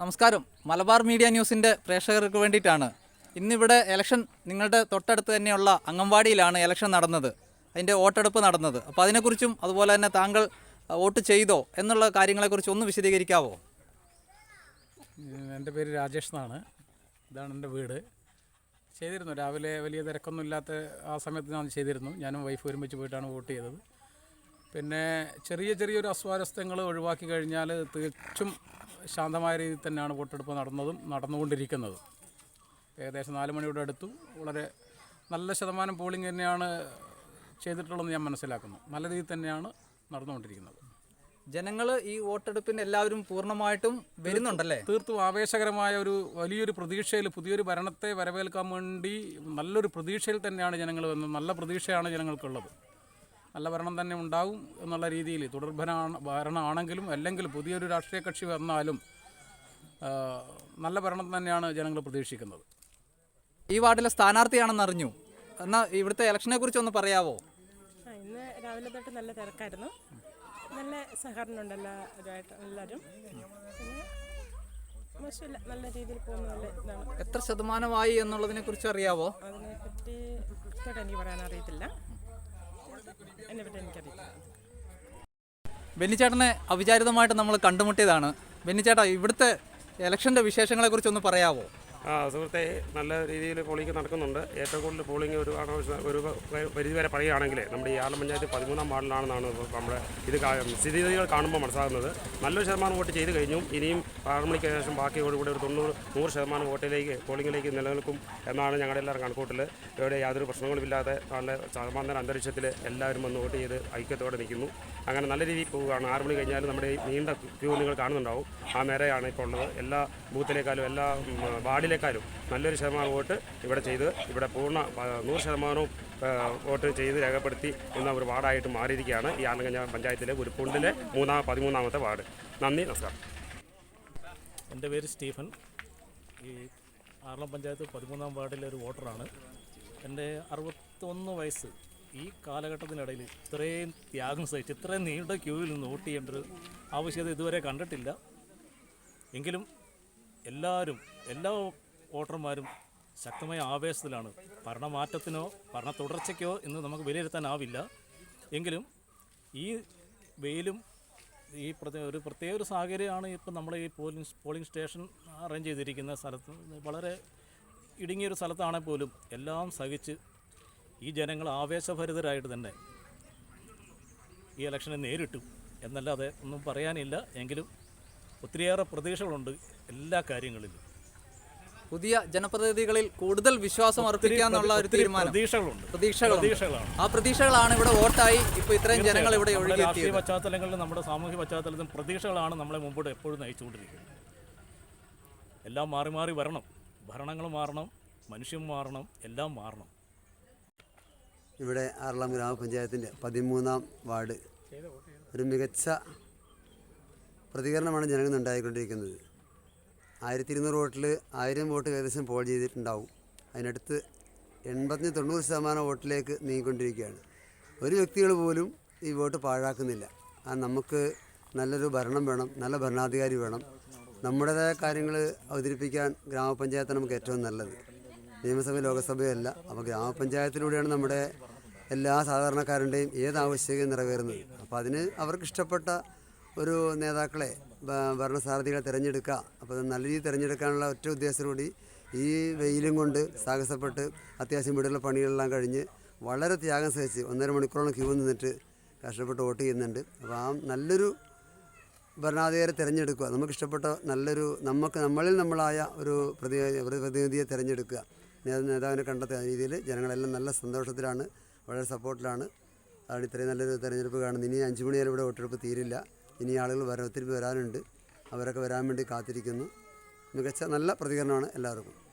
നമസ്കാരം. മലബാർ മീഡിയ ന്യൂസിന്റെ പ്രേക്ഷകർക്ക് വേണ്ടിയിട്ടാണ്. ഇന്നിവിടെ ഇലക്ഷൻ നിങ്ങളുടെ തൊട്ടടുത്ത് തന്നെയുള്ള അംഗൻവാടിയിലാണ് ഇലക്ഷൻ നടന്നത്. അതിന്റെ വോട്ടെടുപ്പ് നടന്നത്. അപ്പോൾ അതിനെക്കുറിച്ചും അതുപോലെ തന്നെ താങ്കൾ വോട്ട് ചെയ്തോ എന്നുള്ള കാര്യങ്ങളെക്കുറിച്ച് ഒന്ന് വിശദീകരിക്കാവോ? എന്റെ പേര് രാജേഷ് എന്നാണ്. ഇതാണ് എന്റെ വീട്. ചെയ്തിരുന്നു. രാവിലെ വലിയ തിരക്കൊന്നും ഇല്ലാത്ത ആ സമയത്ത് ഞാൻ ചെയ്തിരുന്നു. ഞാനും വൈഫ് ഒരുമിച്ച് പോയിട്ടാണ് വോട്ട് ചെയ്തത്. പിന്നെ ചെറിയ ചെറിയൊരു അസ്വാരസ്യങ്ങൾ ഒഴിവാക്കി കഴിഞ്ഞാൽ തികച്ചും ശാന്തമായ രീതിയിൽ തന്നെയാണ് വോട്ടെടുപ്പ് നടന്നതും നടന്നുകൊണ്ടിരിക്കുന്നതും. ഏകദേശം നാല് മണിയോടെ അടുത്തു വളരെ നല്ല ശതമാനം പോളിംഗ് തന്നെയാണ് ചെയ്തിട്ടുള്ളതെന്ന് ഞാൻ മനസ്സിലാക്കുന്നു. നല്ല രീതിയിൽ തന്നെയാണ് നടന്നുകൊണ്ടിരിക്കുന്നത്. ജനങ്ങൾ ഈ വോട്ടെടുപ്പിന് എല്ലാവരും പൂർണമായിട്ടും വരുന്നുണ്ടല്ലേ? തീർത്തും ആവേശകരമായ ഒരു വലിയൊരു പ്രതീക്ഷയിൽ പുതിയൊരു ഭരണത്തെ വരവേൽക്കാൻ വേണ്ടി നല്ലൊരു പ്രതീക്ഷയിൽ തന്നെയാണ് ജനങ്ങൾ വന്നത്. നല്ല പ്രതീക്ഷയാണ് ജനങ്ങൾക്കുള്ളത്. നല്ല ഭരണം തന്നെ ഉണ്ടാവും എന്നുള്ള രീതിയിൽ തുടർഭരണ ഭരണമാണെങ്കിലും അല്ലെങ്കിൽ പുതിയൊരു രാഷ്ട്രീയ കക്ഷി വന്നാലും നല്ല ഭരണം തന്നെയാണ് ജനങ്ങൾ പ്രതീക്ഷിക്കുന്നത്. ഈ വാർഡിലെ സ്ഥാനാർത്ഥിയാണെന്ന് അറിഞ്ഞു. എന്നാൽ ഇവിടുത്തെ ഇലക്ഷനെ കുറിച്ച് ഒന്ന് പറയാവോ? ഇന്ന് രാവിലെ തൊട്ട് നല്ല തിരക്കായിരുന്നു. നല്ല സഹകരണമുണ്ട് എല്ലാവരുമായിട്ട് എല്ലാവരും. മോശമില്ല. നല്ല രീതിയിൽ പോകുന്ന നല്ല ഇതാണ്. എത്ര ശതമാനമായി എന്നുള്ളതിനെ കുറിച്ച് അറിയാവോ? അതിനെപ്പറ്റി കൃത്യമായിട്ട് എനിക്ക് പറയാൻ അറിയത്തില്ല. എനിക്കറിയില്ല. ബെന്നിച്ചേട്ടനെ അവിചാരിതമായിട്ട് നമ്മൾ കണ്ടുമുട്ടിയതാണ്. ബെന്നിച്ചേട്ടാ ഇവിടുത്തെ ഇലക്ഷന്റെ വിശേഷങ്ങളെക്കുറിച്ചൊന്ന് പറയാവോ? ആ സുഹൃത്തെ നല്ല രീതിയിൽ പോളിംഗ് നടക്കുന്നുണ്ട്. ഏറ്റവും കൂടുതൽ പോളിംഗ് ഒരു ഒരു പരിധി വരെ പറയുകയാണെങ്കിൽ നമ്മുടെ ഈ ആലം പഞ്ചായത്ത് പതിമൂന്നാം വാർഡിലാണെന്നാണ് നമ്മുടെ ഇത് സ്ഥിതിഗതികൾ കാണുമ്പോൾ മനസ്സിലാകുന്നത്. നല്ലൊരു ശതമാനം വോട്ട് ചെയ്ത് കഴിഞ്ഞു. ഇനിയും ആറ് മണിക്ക് ശേഷം ബാക്കിയോടുകൂടി ഒരു തൊണ്ണൂറ് നൂറ് ശതമാനം വോട്ടിലേക്ക് പോളിംഗിലേക്ക് നിലനിൽക്കും എന്നാണ് ഞങ്ങളുടെ എല്ലാവരും കണക്കൂട്ടൽ ഇവിടെ യാതൊരു പ്രശ്നങ്ങളുമില്ലാതെ നല്ല സമാന്തര അന്തരീക്ഷത്തിൽ എല്ലാവരും വന്ന് വോട്ട് ചെയ്ത് ഐക്യത്തോടെ നിൽക്കുന്നു. അങ്ങനെ നല്ല രീതിയിൽ പോവുകയാണ്. ആറ് മണി കഴിഞ്ഞാൽ നമ്മുടെ നീണ്ട ക്യൂ നിങ്ങൾ കാണുന്നുണ്ടാവും. ആ നേരെയാണ് ഇപ്പോൾ ഉള്ളത്. എല്ലാ ബൂത്തിലേക്കാളും എല്ലാ ഉം, വാർഡിലേക്കാളും നല്ലൊരു ശതമാനം വോട്ട് ഇവിടെ ചെയ്ത് ഇവിടെ പൂർണ നൂറ് ശതമാനവും വോട്ട് ചെയ്ത് രേഖപ്പെടുത്തി എന്ന ഒരു വാർഡായിട്ട് മാറിയിരിക്കുകയാണ് ഈ ആലങ്കഞ്ഞ പഞ്ചായത്തിലെ ഉരുപ്പുണ്ടിലെ മൂന്നാം പതിമൂന്നാമത്തെ വാർഡ്. നന്ദി നമസ്കാരം. എന്റെ പേര് സ്റ്റീഫൻ. ഈ ആറളം പഞ്ചായത്ത് പതിമൂന്നാം വാർഡിലെ ഒരു വോട്ടറാണ്. എന്റെ അറുപത്തൊന്ന് വയസ്സ് ഈ കാലഘട്ടത്തിനിടയിൽ ഇത്രയും ത്യാഗം സഹിച്ച് ഇത്രയും നീണ്ട ക്യൂവിൽ നിന്ന് വോട്ട് ചെയ്യേണ്ട ഒരു ആവശ്യകത ഇതുവരെ കണ്ടിട്ടില്ല. എങ്കിലും എല്ലാവരും എല്ലാ വോട്ടർമാരും ശക്തമായ ആവേശത്തിലാണ്. ഭരണമാറ്റത്തിനോ ഭരണ തുടർച്ചയ്ക്കോ എന്ന് നമുക്ക് വിലയിരുത്താനാവില്ല. എങ്കിലും ഈ വെയിലും ഈ പ്രത്യേക ഒരു പ്രത്യേക ഒരു സാഹചര്യമാണ് ഇപ്പം നമ്മൾ ഈ പോളിംഗ് പോളിംഗ് സ്റ്റേഷൻ അറേഞ്ച് ചെയ്തിരിക്കുന്ന സ്ഥലത്ത്. വളരെ ഇടുങ്ങിയൊരു സ്ഥലത്താണെങ്കിൽ പോലും എല്ലാം സഹിച്ച് ഈ ജനങ്ങൾ ആവേശഭരിതരായിട്ട് തന്നെ ഈ ഇലക്ഷനെ നേരിട്ടു. എന്നല്ലാതെ ഒന്നും പറയാനില്ല. എങ്കിലും ഒത്തിരിയേറെ പ്രതീക്ഷകളുണ്ട് എല്ലാ കാര്യങ്ങളിലും. പുതിയ ജനപ്രതിനിധികളിൽ കൂടുതൽ വിശ്വാസം അർപ്പിക്കാന്നുള്ള ഒരു തീരുമാനം. പ്രതീക്ഷകളുണ്ട്. പ്രതീക്ഷകളാണ്. ആ പ്രതീക്ഷകളാണ് ഇവിടെ വോട്ടായി ഇപ്പൊ ഇത്രയും ജനങ്ങൾ ഇവിടെ രാഷ്ട്രീയ ഒഴുകിയെത്തിയത്. പശ്ചാത്തലങ്ങളിലും നമ്മുടെ സാമൂഹ്യ പശ്ചാത്തലത്തിലും പ്രതീക്ഷകളാണ് നമ്മളെ മുമ്പോട്ട് എപ്പോഴും നയിച്ചുകൊണ്ടിരിക്കുന്നത്. എല്ലാം മാറി മാറി വരണം. ഭരണങ്ങൾ മാറണം മനുഷ്യൻ മാറണം എല്ലാം മാറണം. ഇവിടെ ആറളം ഗ്രാമപഞ്ചായത്തിന്റെ പതിമൂന്നാം വാർഡ്. ഒരു മികച്ച പ്രതികരണമാണ് നിന്ന് ഉണ്ടായിക്കൊണ്ടിരിക്കുന്നത്. ആയിരത്തി ഇരുന്നൂറ് വോട്ടിൽ ആയിരം വോട്ട് ഏകദേശം പോൾ ചെയ്തിട്ടുണ്ടാവും. അതിനടുത്ത് എൺപത്തി തൊണ്ണൂറ് ശതമാനം വോട്ടിലേക്ക് നീങ്ങിക്കൊണ്ടിരിക്കുകയാണ്. ഒരു വ്യക്തികൾ പോലും ഈ വോട്ട് പാഴാക്കുന്നില്ല. ആ നമുക്ക് നല്ലൊരു ഭരണം വേണം നല്ല ഭരണാധികാരി വേണം. നമ്മുടേതായ കാര്യങ്ങൾ അവതരിപ്പിക്കാൻ ഗ്രാമപഞ്ചായത്ത് നമുക്ക് ഏറ്റവും നല്ലത്. നിയമസഭ ലോകസഭയല്ല അപ്പോൾ ഗ്രാമപഞ്ചായത്തിലൂടെയാണ് നമ്മുടെ എല്ലാ സാധാരണക്കാരന്റെയും ഏത് ആവശ്യകതയും നിറവേറുന്നത്. അപ്പോൾ അതിന് അവർക്ക് ഇഷ്ടപ്പെട്ട ഒരു നേതാക്കളെ ഭരണസാരഥികളെ തിരഞ്ഞെടുക്കുക. അപ്പോൾ നല്ല രീതിയിൽ തിരഞ്ഞെടുക്കാനുള്ള ഒറ്റ ഉദ്ദേശത്തോടുകൂടി ഈ വെയിലും കൊണ്ട് സാഹസപ്പെട്ട് അത്യാവശ്യം വീടുള്ള പണികളെല്ലാം കഴിഞ്ഞ് വളരെ ത്യാഗം സഹിച്ച് ഒന്നര മണിക്കൂറോളം ക്യൂ നിന്നിട്ട് കഷ്ടപ്പെട്ട് വോട്ട് ചെയ്യുന്നുണ്ട്. അപ്പോൾ ആ നല്ലൊരു ഭരണാധികാരി തിരഞ്ഞെടുക്കുക. നമുക്കിഷ്ടപ്പെട്ട നല്ലൊരു നമുക്ക് നമ്മളിൽ നമ്മളായ ഒരു പ്രതി പ്രതിനിധിയെ തിരഞ്ഞെടുക്കുക. നേതാവിനെ കണ്ടെത്തുക രീതിയിൽ ജനങ്ങളെല്ലാം നല്ല സന്തോഷത്തിലാണ് വളരെ സപ്പോർട്ടിലാണ്. അതാണ് ഇത്രയും നല്ലൊരു തിരഞ്ഞെടുപ്പ് കാണുന്നത്. ഇനി അഞ്ച് മണി വരെ ഇവിടെ വോട്ടെടുപ്പ് തീരില്ല. ഇനി ആളുകൾ വരാൻ ഒത്തിരി വരാനുണ്ട്. അവരൊക്കെ വരാൻ വേണ്ടി കാത്തിരിക്കുന്നു. മികച്ച നല്ല പ്രതികരണമാണ് എല്ലാവർക്കും.